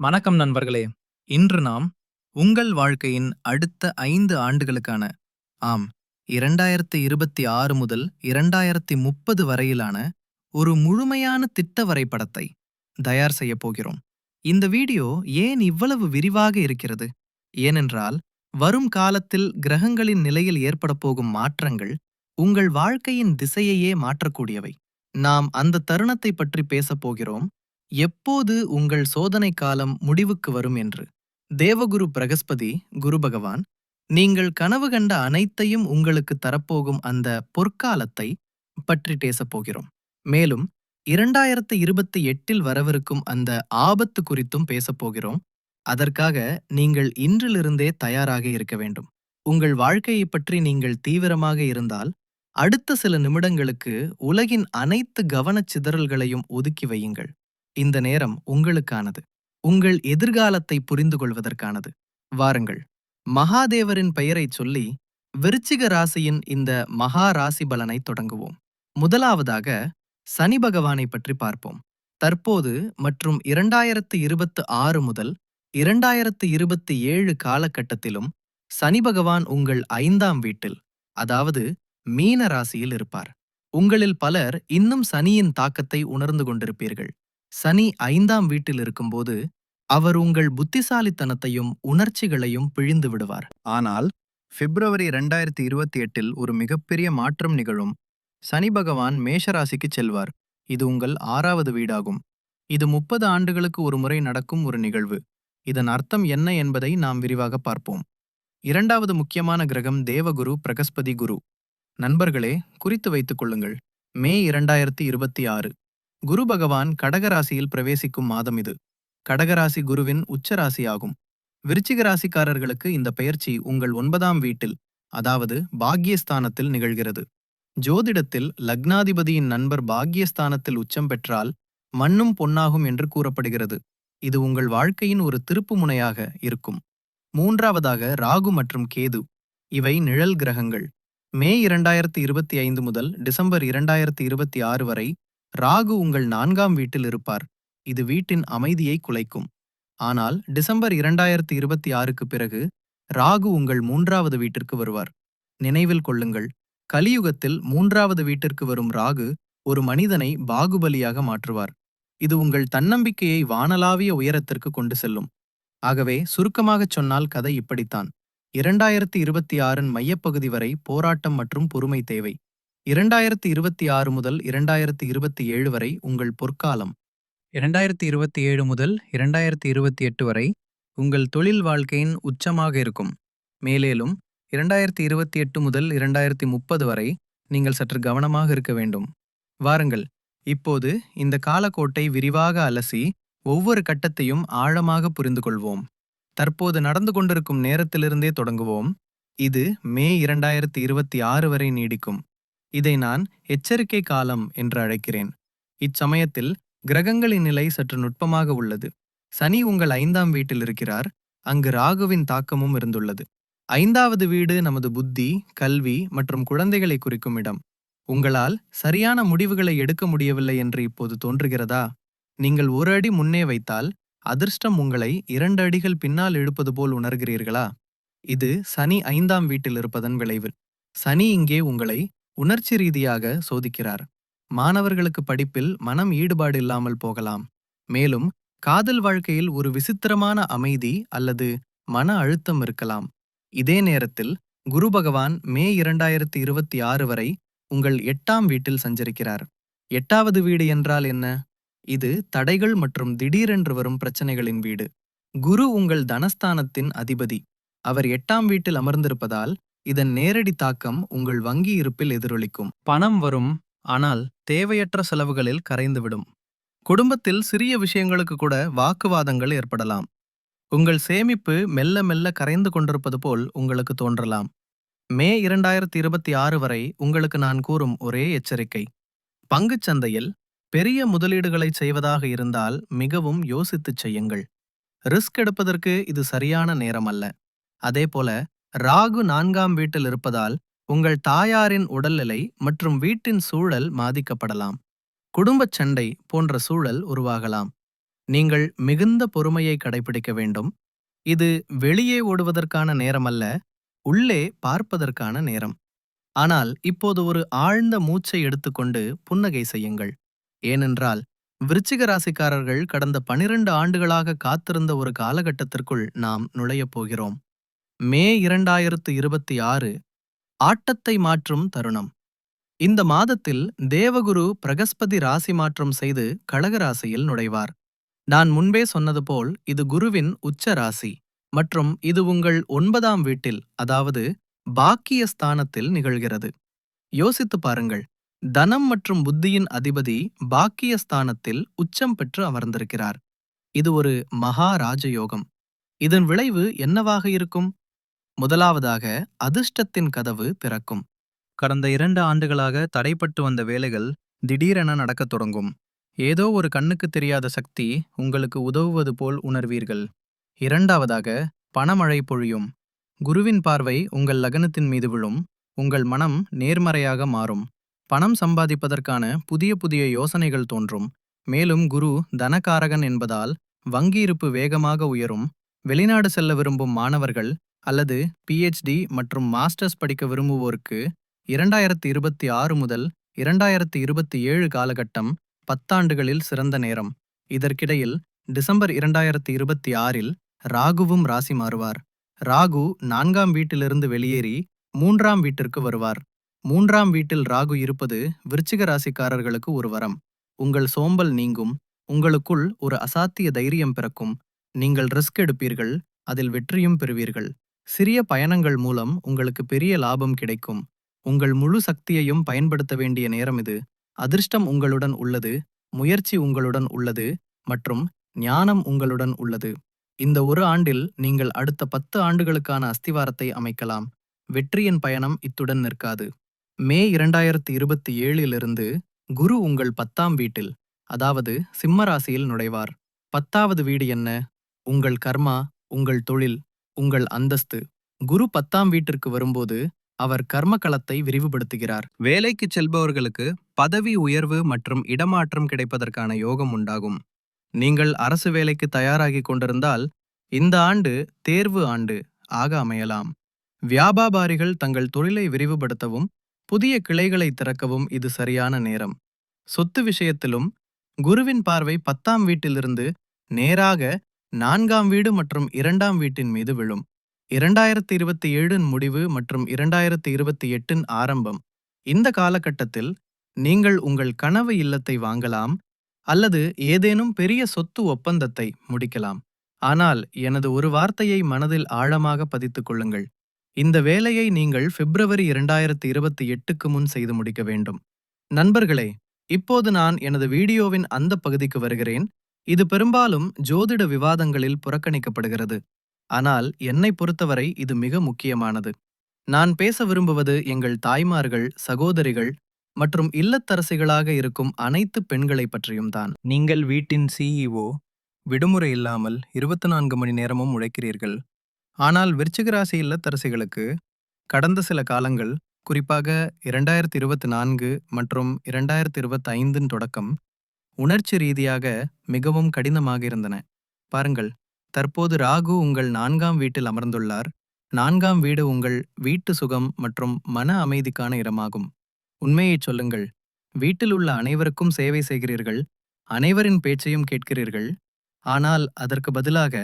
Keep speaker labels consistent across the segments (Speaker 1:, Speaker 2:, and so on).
Speaker 1: வணக்கம் நண்பர்களே. இன்று நாம் உங்கள் வாழ்க்கையின் அடுத்த ஐந்து ஆண்டுகளுக்கான ஆம் இரண்டாயிரத்து இருபத்தி ஆறு முதல் இரண்டாயிரத்தி முப்பது வரையிலான ஒரு முழுமையான திட்ட வரைபடத்தை தயார் செய்யப் போகிறோம். இந்த வீடியோ ஏன் இவ்வளவு விரிவாக இருக்கிறது? ஏனென்றால் வரும் காலத்தில் கிரகங்களின் நிலையில் ஏற்படப் போகும் மாற்றங்கள் உங்கள் வாழ்க்கையின் திசையையே மாற்றக்கூடியவை. நாம் அந்த தருணத்தை பற்றி பேசப் போகிறோம். எப்போது உங்கள் சோதனை காலம் முடிவுக்கு வரும் என்று? தேவகுரு பிரகஸ்பதி குரு பகவான் நீங்கள் கனவு கண்ட அனைத்தையும் உங்களுக்கு தரப்போகும் அந்த பொற்காலத்தை பற்றி பேசப் போகிறோம் மேலும் இரண்டாயிரத்து இருபத்தி எட்டில் வரவிருக்கும் அந்த ஆபத்து குறித்தும் பேசப் போகிறோம் அதற்காக நீங்கள் இன்றிலிருந்தே தயாராக இருக்க வேண்டும். உங்கள் வாழ்க்கையைப் பற்றி நீங்கள் தீவிரமாக இருந்தால் அடுத்த சில நிமிடங்களுக்கு உலகின் அனைத்து கவனச் சிதறல்களையும் ஒதுக்கி வையுங்கள். இந்த நேரம் உங்களுக்கானது. உங்கள் எதிர்காலத்தை புரிந்து கொள்வதற்கானது வாருங்கள். மகாதேவரின் பெயரைச் சொல்லி விருச்சிக ராசியின் இந்த மகா ராசி பலனை தொடங்குவோம். முதலாவதாக சனி பகவானை பற்றி பார்ப்போம். தற்போது மற்றும் இரண்டாயிரத்து இருபத்து ஆறு முதல் இரண்டாயிரத்து இருபத்தி ஏழு காலகட்டத்திலும் சனி பகவான் உங்கள் ஐந்தாம் வீட்டில் அதாவது மீன ராசியில் இருப்பார். உங்களில் பலர் இன்னும் சனியின் தாக்கத்தை உணர்ந்து கொண்டிருப்பீர்கள். சனி ஐந்தாம் வீட்டில் இருக்கும்போது அவர் உங்கள் புத்திசாலித்தனத்தையும் உணர்ச்சிகளையும் பிழிந்து விடுவார். ஆனால் பிப்ரவரி ரெண்டாயிரத்தி இருபத்தி எட்டில் ஒரு மிகப்பெரிய மாற்றம் நிகழும். சனி பகவான் மேஷராசிக்கு செல்வார். இது உங்கள் ஆறாவது வீடாகும். இது முப்பது ஆண்டுகளுக்கு ஒரு முறை நடக்கும் ஒரு நிகழ்வு. இதன் அர்த்தம் என்ன என்பதை நாம் விரிவாக பார்ப்போம். இரண்டாவது முக்கியமான கிரகம் தேவகுரு பிரகஸ்பதி குரு. நண்பர்களே குறித்து வைத்துக் கொள்ளுங்கள். மே இரண்டாயிரத்தி இருபத்தி ஆறு. குரு பகவான் கடகராசியில் பிரவேசிக்கும் மாதம் இது. கடகராசி குருவின் உச்சராசியாகும். விருச்சிக ராசிக்காரர்களுக்கு இந்த பெயர்ச்சி உங்கள் ஒன்பதாம் வீட்டில் அதாவது பாக்யஸ்தானத்தில் நிகழ்கிறது. ஜோதிடத்தில் லக்னாதிபதியின் நண்பர் பாக்யஸ்தானத்தில் உச்சம் பெற்றால் மண்ணும் பொன்னாகும் என்று கூறப்படுகிறது. இது உங்கள் வாழ்க்கையின் ஒரு திருப்பு முனையாக இருக்கும். மூன்றாவதாக ராகு மற்றும் கேது. இவை நிழல் கிரகங்கள். மே இரண்டாயிரத்தி இருபத்தி ஐந்து முதல் டிசம்பர் இரண்டாயிரத்தி இருபத்தி ஆறு வரை ராகு உங்கள் நான்காம் வீட்டில் இருப்பார். இது வீட்டின் அமைதியை குலைக்கும். ஆனால் டிசம்பர் இரண்டாயிரத்தி இருபத்தி ஆறுக்கு பிறகு ராகு உங்கள் மூன்றாவது வீட்டிற்கு வருவார். நினைவில் கொள்ளுங்கள் கலியுகத்தில் மூன்றாவது வீட்டிற்கு வரும் ராகு ஒரு மனிதனை பாகுபலியாக மாற்றுவார். இது உங்கள் தன்னம்பிக்கையை வானலாவிய உயரத்திற்கு கொண்டு செல்லும். ஆகவே சுருக்கமாகச் சொன்னால் கதை இப்படித்தான். இரண்டாயிரத்தி இருபத்தி ஆறின் மையப்பகுதி வரை போராட்டம் மற்றும் பொறுமை தேவை. இரண்டாயிரத்தி இருபத்தி ஆறு முதல் இரண்டாயிரத்தி இருபத்தி ஏழு வரை உங்கள் பொற்காலம். இரண்டாயிரத்தி இருபத்தி ஏழு முதல் இரண்டாயிரத்தி இருபத்தி எட்டு வரை உங்கள் தொழில் வாழ்க்கையின் உச்சமாக இருக்கும். மேலேலும் இரண்டாயிரத்தி இருபத்தி எட்டு முதல் இரண்டாயிரத்தி முப்பது வரை நீங்கள் சற்று கவனமாக இருக்க வேண்டும். வாருங்கள் இப்போது இந்த காலக்கோட்டை விரிவாக அலசி ஒவ்வொரு கட்டத்தையும் ஆழமாக புரிந்து கொள்வோம். தற்போது நடந்து கொண்டிருக்கும் நேரத்திலிருந்தே தொடங்குவோம். இது மே இரண்டாயிரத்தி இருபத்தி ஆறு வரை நீடிக்கும். இதை நான் எச்சரிக்கை காலம் என்று அழைக்கிறேன். இச்சமயத்தில் கிரகங்களின் நிலை சற்று நுட்பமாக உள்ளது. சனி உங்கள் ஐந்தாம் வீட்டில் இருக்கிறார். அங்கு ராகுவின் தாக்கமும் இருந்துள்ளது. ஐந்தாவது வீடு நமது புத்தி கல்வி மற்றும் குழந்தைகளை குறிக்கும் இடம். உங்களால் சரியான முடிவுகளை எடுக்க முடியவில்லை என்று இப்போது தோன்றுகிறதா? நீங்கள் ஒரு அடி முன்னே வைத்தால் அதிர்ஷ்டம் உங்களை இரண்டு அடிகள் பின்னால் இழுப்பது போல் உணர்கிறீர்களா? இது சனி ஐந்தாம் வீட்டில் இருப்பதன் விளைவு. சனி இங்கே உங்களை உணர்ச்சி ரீதியாக சோதிக்கிறார். மாணவர்களுக்கு படிப்பில் மனம் ஈடுபாடு இல்லாமல் போகலாம். மேலும் காதல் வாழ்க்கையில் ஒரு விசித்திரமான அமைதி அல்லது மன அழுத்தம் இருக்கலாம். இதே நேரத்தில் குரு பகவான் மே இரண்டாயிரத்தி இருபத்தி ஆறு வரை உங்கள் எட்டாம் வீட்டில் சஞ்சரிக்கிறார். எட்டாவது வீடு என்றால் என்ன? இது தடைகள் மற்றும் திடீரென்று வரும் பிரச்சனைகளின் வீடு. குரு உங்கள் தனஸ்தானத்தின் அதிபதி. அவர் எட்டாம் வீட்டில் அமர்ந்திருப்பதால் இதன் நேரடி தாக்கம் உங்கள் வங்கி இருப்பில் எதிரொலிக்கும். பணம் வரும் ஆனால் தேவையற்ற செலவுகளில் கரைந்துவிடும். குடும்பத்தில் சிறிய விஷயங்களுக்கு கூட வாக்குவாதங்கள் ஏற்படலாம். உங்கள் சேமிப்பு மெல்ல மெல்ல கரைந்து கொண்டிருப்பது போல் உங்களுக்கு தோன்றலாம். மே இரண்டாயிரத்தி இருபத்தி ஆறு வரை உங்களுக்கு நான் கூறும் ஒரே எச்சரிக்கை. பங்குச் சந்தையில் பெரிய முதலீடுகளை செய்வதாக இருந்தால் மிகவும் யோசித்துச் செய்யுங்கள். ரிஸ்க் எடுப்பதற்கு இது சரியான நேரம் அல்ல. அதேபோல ராகு நான்காம் வீட்டில் இருப்பதால் உங்கள் தாயாரின் உடல்நிலை மற்றும் வீட்டின் சூழல் பாதிக்கப்படலாம். குடும்பச் சண்டை போன்ற சூழல் உருவாகலாம். நீங்கள் மிகுந்த பொறுமையை கடைபிடிக்க வேண்டும். இது வெளியே ஓடுவதற்கான நேரமல்ல உள்ளே பார்ப்பதற்கான நேரம். ஆனால் இப்போது ஒரு ஆழ்ந்த மூச்சை எடுத்துக்கொண்டு புன்னகை செய்யுங்கள். ஏனென்றால் விருச்சிக ராசிக்காரர்கள் கடந்த பனிரெண்டு ஆண்டுகளாக காத்திருந்த ஒரு காலகட்டத்திற்குள் நாம் நுழையப் போகிறோம். மே இரண்டாயிரத்து இருபத்தி ஆறு ஆட்டத்தை மாற்றும் தருணம். இந்த மாதத்தில் தேவகுரு பிரகஸ்பதி ராசி மாற்றம் செய்து கடகராசியில் நுழைவார். நான் முன்பே சொன்னது போல் இது குருவின் உச்ச ராசி மற்றும் இது உங்கள் ஒன்பதாம் வீட்டில் அதாவது பாக்கிய ஸ்தானத்தில் நிகழ்கிறது. யோசித்து பாருங்கள் தனம் மற்றும் புத்தியின் அதிபதி பாக்கிய ஸ்தானத்தில் உச்சம் பெற்று அமர்ந்திருக்கிறார். இது ஒரு மகா ராஜயோகம். இதன் விளைவு என்னவாக இருக்கும்? முதலாவதாக அதிர்ஷ்டத்தின் கதவு திறக்கும். கடந்த இரண்டு ஆண்டுகளாக தடைப்பட்டு வந்த வேலைகள் திடீரென நடக்கத் தொடங்கும். ஏதோ ஒரு கண்ணுக்கு தெரியாத சக்தி உங்களுக்கு உதவுவது போல் உணர்வீர்கள். இரண்டாவதாக பணமழை பொழியும். குருவின் பார்வை உங்கள் லக்னத்தின் மீது விழும். உங்கள் மனம் நேர்மறையாக மாறும். பணம் சம்பாதிப்பதற்கான புதிய புதிய யோசனைகள் தோன்றும். மேலும் குரு தனகாரகன் என்பதால் வங்கியிருப்பு வேகமாக உயரும். வெளிநாடு செல்ல விரும்பும் மாணவர்கள் அல்லது பிஹெச்டி மற்றும் மாஸ்டர்ஸ் படிக்க விரும்புவோருக்கு இரண்டாயிரத்தி இருபத்தி ஆறு முதல் இரண்டாயிரத்தி இருபத்தி ஏழு காலகட்டம் பத்தாண்டுகளில் சிறந்த நேரம். இதற்கிடையில் டிசம்பர் இரண்டாயிரத்தி இருபத்தி ஆறில் ராகுவும் ராசி மாறுவார். ராகு நான்காம் வீட்டிலிருந்து வெளியேறி மூன்றாம் வீட்டிற்கு வருவார். மூன்றாம் வீட்டில் ராகு இருப்பது விருச்சிக ராசிக்காரர்களுக்கு ஒரு வரம். உங்கள் சோம்பல் நீங்கும். உங்களுக்குள் ஒரு அசாத்திய தைரியம் பிறக்கும். நீங்கள் ரிஸ்க் எடுப்பீர்கள். அதில் வெற்றியும் பெறுவீர்கள். சிறிய பயணங்கள் மூலம் உங்களுக்கு பெரிய லாபம் கிடைக்கும். உங்கள் முழு சக்தியையும் பயன்படுத்த வேண்டிய நேரம் இது. அதிர்ஷ்டம் உங்களுடன் உள்ளது முயற்சி உங்களுடன் உள்ளது மற்றும் ஞானம் உங்களுடன் உள்ளது. இந்த ஒரு ஆண்டில் நீங்கள் அடுத்த பத்து ஆண்டுகளுக்கான அஸ்திவாரத்தை அமைக்கலாம். வெற்றியின் பயணம் இத்துடன் நிற்காது. மே இரண்டாயிரத்தி இருபத்தி ஏழிலிருந்து குரு உங்கள் பத்தாம் வீட்டில் அதாவது சிம்மராசியில் நுழைவார். பத்தாவது வீடு என்ன? உங்கள் கர்மா உங்கள் தொழில். உங்கள் அந்தஸ்து. குரு பத்தாம் வீட்டிற்கு வரும்போது அவர் கர்மகளத்தை விரிவுபடுத்துகிறார். வேலைக்கு செல்பவர்களுக்கு பதவி உயர்வு மற்றும் இடமாற்றம் கிடைப்பதற்கான யோகம் உண்டாகும். நீங்கள் அரசு வேலைக்கு தயாராகிக் கொண்டிருந்தால் இந்த ஆண்டு தேர்வு ஆண்டு ஆக அமையலாம். வியாபாரிகள் தங்கள் தொழிலை விரிவுபடுத்தவும் புதிய கிளைகளை திறக்கவும் இது சரியான நேரம். சொத்து விஷயத்திலும் குருவின் பார்வை பத்தாம் வீட்டிலிருந்து நேராக நான்காம் வீடு மற்றும் இரண்டாம் வீட்டின் மீது விழும். இரண்டாயிரத்தி இருபத்தி ஏழின் முடிவு மற்றும் இரண்டாயிரத்தி இருபத்தி எட்டின் ஆரம்பம். இந்த காலகட்டத்தில் நீங்கள் உங்கள் கனவு இல்லத்தை வாங்கலாம் அல்லது ஏதேனும் பெரிய சொத்து ஒப்பந்தத்தை முடிக்கலாம். ஆனால் எனது ஒரு வார்த்தையை மனதில் ஆழமாக பதித்துக் கொள்ளுங்கள். இந்த வேலையை நீங்கள் பிப்ரவரி இரண்டாயிரத்தி இருபத்தி எட்டுக்கு முன் செய்து முடிக்க வேண்டும். நண்பர்களே இப்போது நான் எனது வீடியோவின் அந்த பகுதிக்கு வருகிறேன். இது பெரும்பாலும் ஜோதிட விவாதங்களில் புறக்கணிக்கப்படுகிறது. ஆனால் என்னை பொறுத்தவரை இது மிக முக்கியமானது. நான் பேச விரும்புவது எங்கள் தாய்மார்கள் சகோதரிகள் மற்றும் இல்லத்தரசிகளாக இருக்கும் அனைத்து பெண்களை பற்றியும் தான். நீங்கள் வீட்டின் சிஇஓ விடுமுறை இல்லாமல் இருபத்தி நான்கு மணி நேரமும் உழைக்கிறீர்கள். ஆனால் விருச்சிகராசி இல்லத்தரசிகளுக்கு கடந்த சில காலங்கள் குறிப்பாக இரண்டாயிரத்தி இருபத்தி நான்கு மற்றும் இரண்டாயிரத்தி இருபத்தி ஐந்தின் தொடக்கம் உணர்ச்சி ரீதியாக மிகவும் கடினமாக இருந்தன. பாருங்கள் தற்போது ராகு உங்கள் நான்காம் வீட்டில் அமர்ந்துள்ளார். நான்காம் வீடு உங்கள் வீட்டு சுகம் மற்றும் மன அமைதிக்கான இடமாகும். உண்மையைச் சொல்லுங்கள் வீட்டில் உள்ள அனைவருக்கும் சேவை செய்கிறீர்கள் அனைவரின் பேச்சையும் கேட்கிறீர்கள். ஆனால் அதற்கு பதிலாக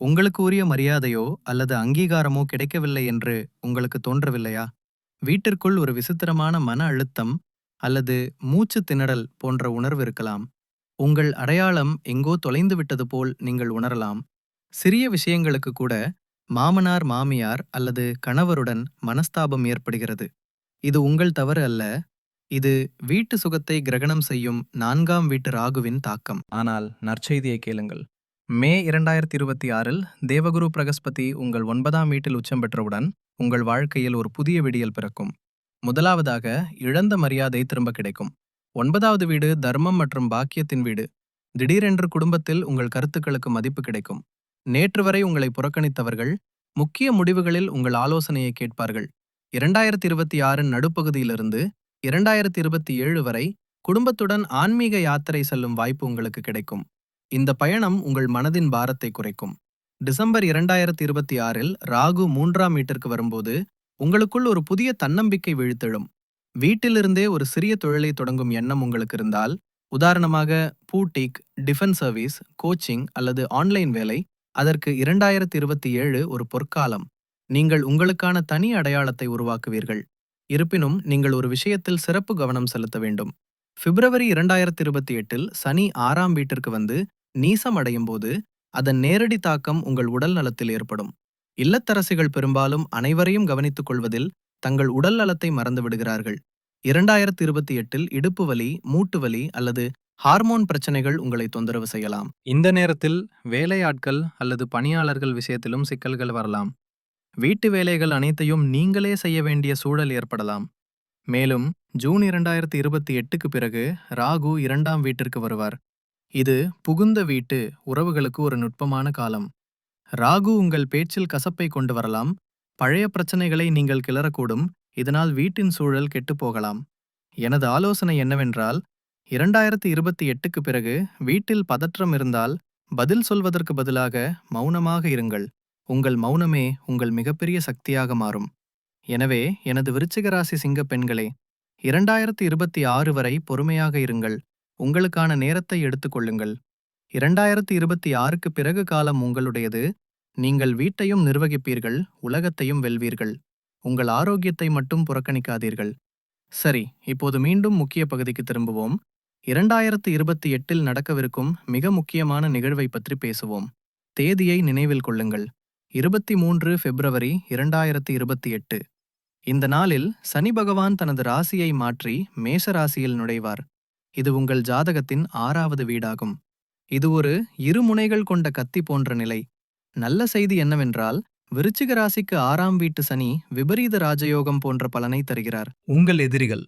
Speaker 1: உங்களுக்கு உரிய மரியாதையோ அல்லது அங்கீகாரமோ கிடைக்கவில்லை என்று உங்களுக்கு தோன்றவில்லையா? வீட்டிற்குள் ஒரு விசித்திரமான மன அழுத்தம் அல்லது மூச்சு திணறல் போன்ற உணர்வு இருக்கலாம். உங்கள் அடையாளம் எங்கோ தொலைந்து விட்டது போல் நீங்கள் உணரலாம். சிறிய விஷயங்களுக்கு கூட மாமனார் மாமியார் அல்லது கணவருடன் மனஸ்தாபம் ஏற்படுகிறது. இது உங்கள் தவறு அல்ல. இது வீட்டு சுகத்தை கிரகணம் செய்யும் நான்காம் வீட்டு ராகுவின் தாக்கம். ஆனால் நற்செய்தியை கேளுங்கள். மே இரண்டாயிரத்தி இருபத்தி ஆறில் தேவகுரு பிரகஸ்பதி உங்கள் ஒன்பதாம் வீட்டில் உச்சம் பெற்றவுடன் உங்கள் வாழ்க்கையில் ஒரு புதிய விடியல் பிறக்கும். முதலாவதாக இழந்த மரியாதை திரும்ப கிடைக்கும். ஒன்பதாவது வீடு தர்மம் மற்றும் பாக்கியத்தின் வீடு. திடீரென்று குடும்பத்தில் உங்கள் கருத்துக்களுக்கு மதிப்பு கிடைக்கும். நேற்று வரை உங்களை புறக்கணித்தவர்கள் முக்கிய முடிவுகளில் உங்கள் ஆலோசனையை கேட்பார்கள். இரண்டாயிரத்தி இருபத்தி ஆறின் நடுப்பகுதியிலிருந்து இரண்டாயிரத்தி இருபத்தி ஏழு வரை குடும்பத்துடன் ஆன்மீக யாத்திரை செல்லும் வாய்ப்பு உங்களுக்கு கிடைக்கும். இந்த பயணம் உங்கள் மனதின் பாரத்தை குறைக்கும். டிசம்பர் இரண்டாயிரத்தி இருபத்தி ஆறில் ராகு மூன்றாம் மீட்டருக்கு வரும்போது உங்களுக்குள் ஒரு புதிய தன்னம்பிக்கை விழித்தெழும். வீட்டிலிருந்தே ஒரு சிறிய தொழிலை தொடங்கும் எண்ணம் உங்களுக்கு இருந்தால் உதாரணமாக பூட்டிக் டிஃபென்ஸ் சர்வீஸ் கோச்சிங் அல்லது ஆன்லைன் வேலை அதற்கு இரண்டாயிரத்தி இருபத்தி ஏழு ஒரு பொற்காலம். நீங்கள் உங்களுக்கான தனி அடையாளத்தை உருவாக்குவீர்கள். இருப்பினும் நீங்கள் ஒரு விஷயத்தில் சிறப்பு கவனம் செலுத்த வேண்டும். பிப்ரவரி இரண்டாயிரத்தி இருபத்தி எட்டில் சனி ஆறாம் வீட்டிற்கு வந்து நீசம் அடையும் போது அதன் நேரடி தாக்கம் உங்கள் உடல் நலத்தில் ஏற்படும். இல்லத்தரசிகள் பெரும்பாலும் அனைவரையும் கவனித்துக் கொள்வதில் தங்கள் உடல் நலத்தை மறந்து விடுகிறார்கள். இரண்டாயிரத்தி இருபத்தி எட்டில் இடுப்பு வலி மூட்டு வலி அல்லது ஹார்மோன் பிரச்சனைகள் உங்களை தொந்தரவு செய்யலாம். இந்த நேரத்தில் வேலையாட்கள் அல்லது பணியாளர்கள் விஷயத்திலும் சிக்கல்கள் வரலாம். வீட்டு வேலைகள் அனைத்தையும் நீங்களே செய்ய வேண்டிய சூழல் ஏற்படலாம். மேலும் ஜூன் இரண்டாயிரத்தி இருபத்தி எட்டுக்கு பிறகு ராகு இரண்டாம் வீட்டிற்கு வருவார். இது புகுந்த வீட்டு உறவுகளுக்கு ஒரு நுட்பமான காலம். ராகு உங்கள் பேச்சில் கசப்பை கொண்டு வரலாம். பழைய பிரச்சனைகளை நீங்கள் கிளறக்கூடும். இதனால் வீட்டின் சூழல் கெட்டுப் போகலாம். எனது ஆலோசனை என்னவென்றால் இரண்டாயிரத்தி இருபத்தி எட்டுக்கு பிறகு வீட்டில் பதற்றம் இருந்தால் பதில் சொல்வதற்கு பதிலாக மௌனமாக இருங்கள். உங்கள் மௌனமே உங்கள் மிகப்பெரிய சக்தியாக மாறும். எனவே எனது விருச்சிகராசி சிங்க பெண்களே இரண்டாயிரத்தி இருபத்தி ஆறு வரை பொறுமையாக இருங்கள். உங்களுக்கான நேரத்தை எடுத்துக்கொள்ளுங்கள் இரண்டாயிரத்தி இருபத்தி ஆறுக்கு பிறகு காலம் உங்களுடையது. நீங்கள் வீட்டையும் நிர்வகிப்பீர்கள் உலகத்தையும் வெல்வீர்கள். உங்கள் ஆரோக்கியத்தை மட்டும் புறக்கணிக்காதீர்கள். சரி இப்போது மீண்டும் முக்கிய பகுதிக்கு திரும்புவோம். இரண்டாயிரத்து இருபத்தி எட்டில் நடக்கவிருக்கும் மிக முக்கியமான நிகழ்வை பற்றி பேசுவோம். தேதியை நினைவில் கொள்ளுங்கள். இருபத்தி மூன்று பிப்ரவரி இரண்டாயிரத்தி இருபத்தி எட்டு. இந்த நாளில் சனி பகவான் தனது ராசியை மாற்றி மேஷ ராசியில் நுழைவார். இது உங்கள் ஜாதகத்தின் ஆறாவது வீடாகும். இது ஒரு இருமுனைகள் கொண்ட கத்தி போன்ற நிலை. நல்ல செய்தி என்னவென்றால் விருச்சிக ராசிக்கு ஆறாம் வீட்டு சனி விபரீத ராஜயோகம் போன்ற பலனை தருகிறார். உங்கள் எதிரிகள்.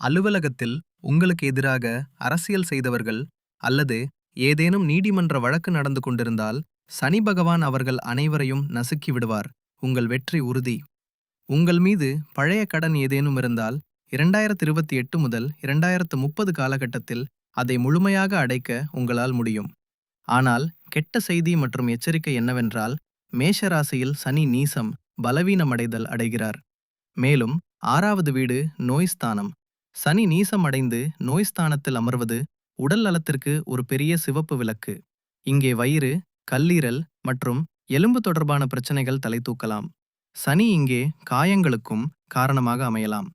Speaker 1: அலுவலகத்தில் உங்களுக்கு எதிராக அரசியல் செய்தவர்கள் அல்லது ஏதேனும் நீதிமன்ற வழக்கு நடந்து கொண்டிருந்தால் சனி பகவான் அவர்கள் அனைவரையும் நசுக்கி விடுவார். உங்கள் வெற்றி உறுதி. உங்கள் மீது பழைய கடன் ஏதேனும் இருந்தால் இரண்டாயிரத்தி இருபத்தி எட்டு முதல் இரண்டாயிரத்து முப்பது காலகட்டத்தில் அதை முழுமையாக அடைக்க உங்களால் முடியும். ஆனால் கெட்ட செய்தி மற்றும் எச்சரிக்கை என்னவென்றால் மேஷராசியில் சனி நீசம் பலவீனமடைதல் அடைகிறார். மேலும் ஆறாவது வீடு நோய்ஸ்தானம் சனி நீசம் அடைந்து நோய்ஸ்தானத்தில் அமர்வது உடல் நலத்திற்கு ஒரு பெரிய சிவப்பு விளக்கு. இங்கே வயிறு கல்லீரல் மற்றும் எலும்பு தொடர்பான பிரச்சனைகள் தலை தூக்கலாம். சனி இங்கே காயங்களுக்கும் காரணமாக அமையலாம்.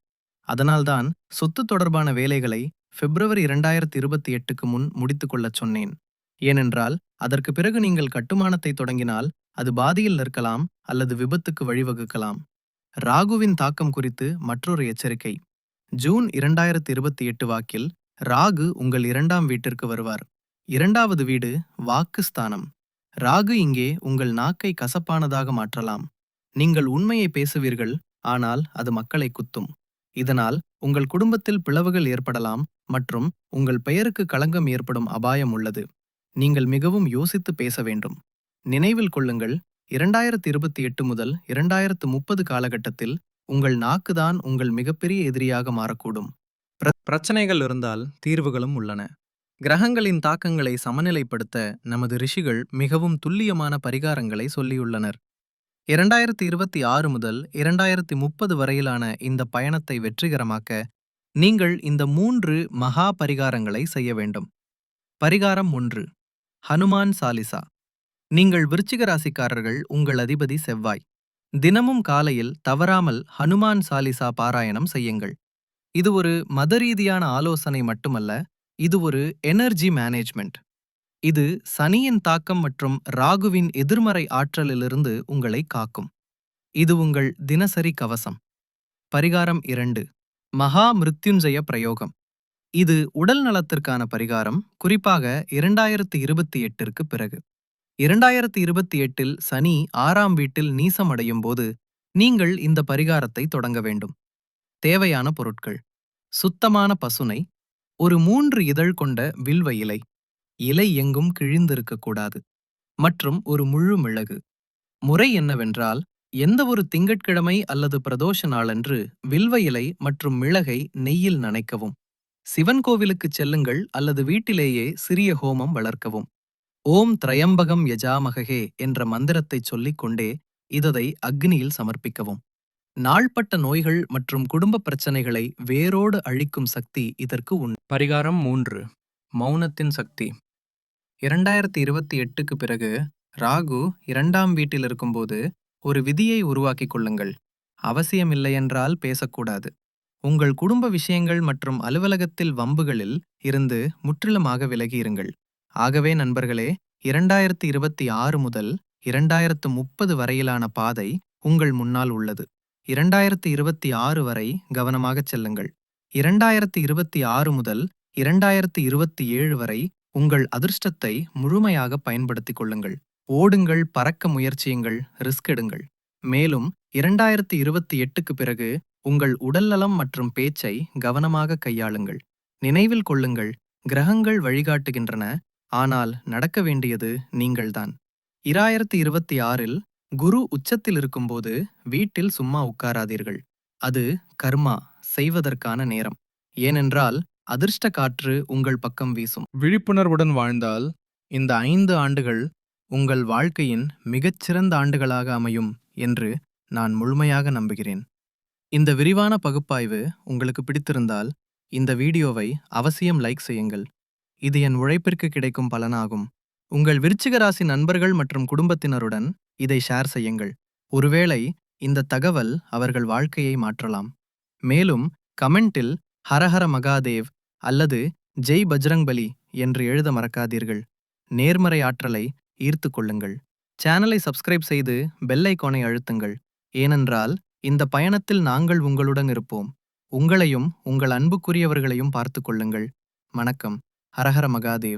Speaker 1: அதனால்தான் சொத்து தொடர்பான வேலைகளை பிப்ரவரி இரண்டாயிரத்தி இருபத்தி எட்டுக்கு முன் முடித்துக்கொள்ளச் சொன்னேன். ஏனென்றால் அதற்கு பிறகு நீங்கள் கட்டுமானத்தை தொடங்கினால் அது பாதியில் நிற்கலாம் அல்லது விபத்துக்கு வழிவகுக்கலாம். ராகுவின் தாக்கம் குறித்து மற்றொரு எச்சரிக்கை. ஜூன் இரண்டாயிரத்தி இருபத்தி எட்டு வாக்கில் ராகு உங்கள் இரண்டாம் வீட்டிற்கு வருவார். இரண்டாவது வீடு வாக்குஸ்தானம் ராகு இங்கே உங்கள் நாக்கை கசப்பானதாக மாற்றலாம். நீங்கள் உண்மையை பேசுவீர்கள் ஆனால் அது மக்களை குத்தும். இதனால் உங்கள் குடும்பத்தில் பிளவுகள் ஏற்படலாம் மற்றும் உங்கள் பெயருக்கு களங்கம் ஏற்படும் அபாயம் உள்ளது. நீங்கள் மிகவும் யோசித்து பேச வேண்டும். நினைவில் கொள்ளுங்கள் இரண்டாயிரத்தி இருபத்தி எட்டு முதல் இரண்டாயிரத்து முப்பது காலகட்டத்தில் உங்கள் நாக்குதான் உங்கள் மிகப்பெரிய எதிரியாக மாறக்கூடும். பிரச்சனைகள் இருந்தால் தீர்வுகளும் உள்ளன. கிரகங்களின் தாக்கங்களை சமநிலைப்படுத்த நமது ரிஷிகள் மிகவும் துல்லியமான பரிகாரங்களை சொல்லியுள்ளனர். இரண்டாயிரத்தி இருபத்தி ஆறு முதல் இரண்டாயிரத்தி முப்பது வரையிலான இந்த பயணத்தை வெற்றிகரமாக்க நீங்கள் இந்த மூன்று மகா பரிகாரங்களை செய்ய வேண்டும். பரிகாரம் ஒன்று. ஹனுமான் சாலிசா. நீங்கள் விருச்சிக ராசிக்காரர்கள் உங்கள் அதிபதி செவ்வாய். தினமும் காலையில் தவறாமல் ஹனுமான் சாலிசா பாராயணம் செய்யுங்கள். இது ஒரு மத ரீதியான ஆலோசனை மட்டுமல்ல இது ஒரு எனர்ஜி மேனேஜ்மெண்ட். இது சனியின் தாக்கம் மற்றும் ராகுவின் எதிர்மறை ஆற்றலிலிருந்து உங்களை காக்கும். இது உங்கள் தினசரி கவசம். பரிகாரம் இரண்டு. மகா மிருத்யுஞ்சய பிரயோகம். இது உடல் நலத்திற்கான பரிகாரம் குறிப்பாக இரண்டாயிரத்தி இருபத்தி எட்டிற்கு பிறகு. இரண்டாயிரத்தி இருபத்தி எட்டில் சனி ஆறாம் வீட்டில் நீசமடையும் போது நீங்கள் இந்த பரிகாரத்தை தொடங்க வேண்டும். தேவையான பொருட்கள். சுத்தமான பசுனை ஒரு மூன்று இதழ் கொண்ட வில்வ இலை. இலை எங்கும் கிழிந்திருக்கக்கூடாது மற்றும் ஒரு முழு மிளகு. முறை என்னவென்றால் எந்த ஒரு திங்கட்கிழமை அல்லது பிரதோஷ நாளன்று வில்வ இலை மற்றும் மிளகை நெய்யில் நனைக்கவும். சிவன் கோவிலுக்குச் செல்லுங்கள் அல்லது வீட்டிலேயே சிறிய ஹோமம் வளர்க்கவும். ஓம் திரையம்பகம் யஜாமகே என்ற மந்திரத்தைச் சொல்லிக் கொண்டே இததை அக்னியில் சமர்ப்பிக்கவும். நாள்பட்ட நோய்கள் மற்றும் குடும்ப பிரச்சனைகளை வேரோடு அழிக்கும் சக்தி இதற்கு உண்டு
Speaker 2: பரிகாரம் மூன்று.
Speaker 1: மௌனத்தின் சக்தி. இரண்டாயிரத்தி இருபத்தி எட்டுக்கு பிறகு ராகு இரண்டாம் வீட்டில் இருக்கும்போது ஒரு விதியை உருவாக்கிக் கொள்ளுங்கள். அவசியமில்லையென்றால் பேசக்கூடாது. உங்கள் குடும்ப விஷயங்கள் மற்றும் அலுவலகத்தில் வம்புகளில் இருந்து முற்றிலுமாக விலகியிருங்கள். ஆகவே நண்பர்களே இரண்டாயிரத்தி இருபத்தி ஆறு முதல் இரண்டாயிரத்து முப்பது வரையிலான பாதை உங்கள் முன்னால் உள்ளது. இரண்டாயிரத்தி இருபத்தி ஆறு வரை கவனமாகச் செல்லுங்கள். இரண்டாயிரத்தி இருபத்தி ஆறு முதல் இரண்டாயிரத்தி இருபத்தி ஏழு வரை உங்கள் அதிர்ஷ்டத்தை முழுமையாக பயன்படுத்திக் கொள்ளுங்கள். ஓடுங்கள் பறக்க முயற்சியுங்கள் ரிஸ்க் எடுங்கள். மேலும் இரண்டாயிரத்தி இருபத்தி எட்டுக்கு பிறகு உங்கள் உடல்நலம் மற்றும் பேச்சை கவனமாக கையாளுங்கள். நினைவில் கொள்ளுங்கள். கிரகங்கள் வழிகாட்டுகின்றன. ஆனால் நடக்க வேண்டியது நீங்கள்தான். இராயிரத்தி இருபத்தி ஆறில் குரு உச்சத்தில் இருக்கும்போது வீட்டில் சும்மா உட்காராதீர்கள். அது கர்மா செய்வதற்கான நேரம். ஏனென்றால் அதிர்ஷ்ட காற்று உங்கள் பக்கம் வீசும்.
Speaker 2: விழிப்புணர்வுடன் வாழ்ந்தால்
Speaker 1: இந்த ஐந்து ஆண்டுகள் உங்கள் வாழ்க்கையின் மிகச்சிறந்த ஆண்டுகளாக அமையும் என்று நான் முழுமையாக நம்புகிறேன். இந்த விரிவான பகுப்பாய்வு உங்களுக்கு பிடித்திருந்தால் இந்த வீடியோவை அவசியம் லைக் செய்யுங்கள். இது என் உழைப்பிற்கு கிடைக்கும் பலனாகும். உங்கள் விருச்சிக ராசி நண்பர்கள் மற்றும் குடும்பத்தினருடன் இதை ஷேர் செய்யுங்கள். ஒருவேளை இந்த தகவல் அவர்கள் வாழ்க்கையை மாற்றலாம். மேலும் கமெண்டில் ஹரஹர மகாதேவ் அல்லது ஜெய் பஜ்ரங்பலி என்று எழுத மறக்காதீர்கள். நேர்மறை ஆற்றலை ஈர்த்து கொள்ளுங்கள். சேனலை சப்ஸ்கிரைப் செய்து பெல் ஐகானை அழுத்துங்கள். ஏனென்றால் இந்த பயணத்தில் நாங்கள் உங்களுடன் இருப்போம். உங்களையும் உங்கள் அன்புக்குரியவர்களையும் பார்த்து கொள்ளுங்கள். வணக்கம். ஹரஹர மகாதேவ்.